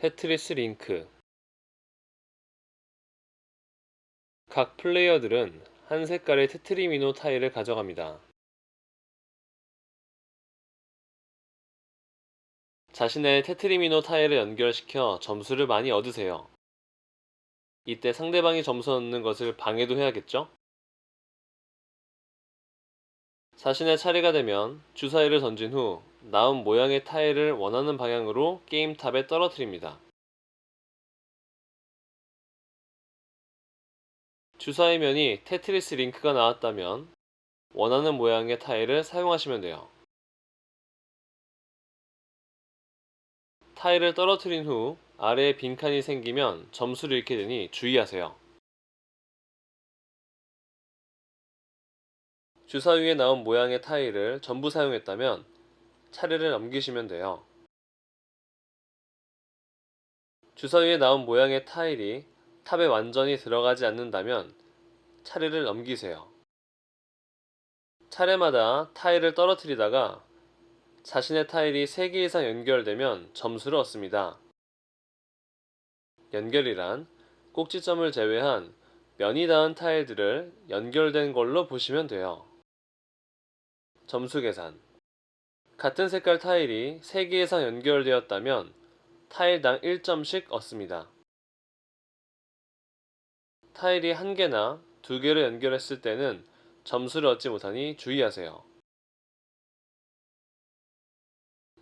테트리스 링크 각 플레이어들은 한 색깔의 테트리미노 타일을 가져갑니다. 자신의 테트리미노 타일을 연결시켜 점수를 많이 얻으세요. 이때 상대방이 점수 얻는 것을 방해도 해야겠죠? 자신의 차례가 되면 주사위를 던진 후 나온 모양의 타일을 원하는 방향으로 게임 탑에 떨어뜨립니다. 주사위 면이 테트리스 링크가 나왔다면 원하는 모양의 타일을 사용하시면 돼요. 타일을 떨어뜨린 후 아래에 빈칸이 생기면 점수를 잃게 되니 주의하세요. 주사 위에 나온 모양의 타일을 전부 사용했다면 차례를 넘기시면 돼요. 주사 위에 나온 모양의 타일이 탑에 완전히 들어가지 않는다면 차례를 넘기세요. 차례마다 타일을 떨어뜨리다가 자신의 타일이 3개 이상 연결되면 점수를 얻습니다. 연결이란 꼭지점을 제외한 면이 닿은 타일들을 연결된 걸로 보시면 돼요. 점수 계산 같은 색깔 타일이 3개 이상 연결되었다면 타일당 1점씩 얻습니다. 타일이 1개나 2개를 연결했을 때는 점수를 얻지 못하니 주의하세요.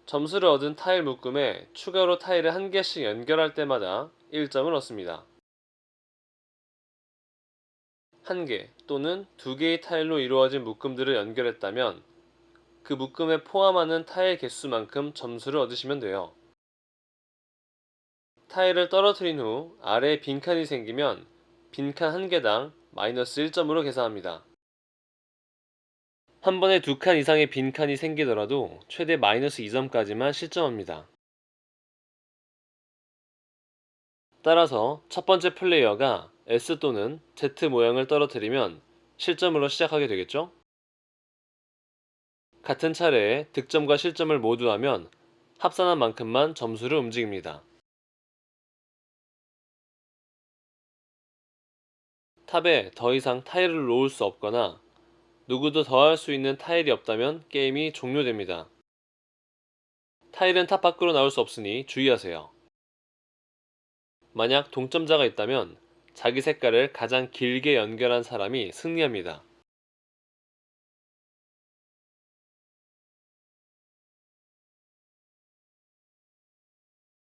점수를 얻은 타일 묶음에 추가로 타일을 1개씩 연결할 때마다 1점을 얻습니다. 1개 또는 2개의 타일로 이루어진 묶음들을 연결했다면 그 묶음에 포함하는 타일 개수만큼 점수를 얻으시면 돼요. 타일을 떨어뜨린 후 아래에 빈칸이 생기면 빈칸 1개당 마이너스 1점으로 계산합니다. 한 번에 두 칸 이상의 빈칸이 생기더라도 최대 마이너스 2점까지만 실점합니다. 따라서 첫 번째 플레이어가 S 또는 Z 모양을 떨어뜨리면 실점으로 시작하게 되겠죠? 같은 차례에 득점과 실점을 모두 하면 합산한 만큼만 점수를 움직입니다. 탑에 더 이상 타일을 놓을 수 없거나 누구도 더할 수 있는 타일이 없다면 게임이 종료됩니다. 타일은 탑 밖으로 나올 수 없으니 주의하세요. 만약 동점자가 있다면 자기 색깔을 가장 길게 연결한 사람이 승리합니다.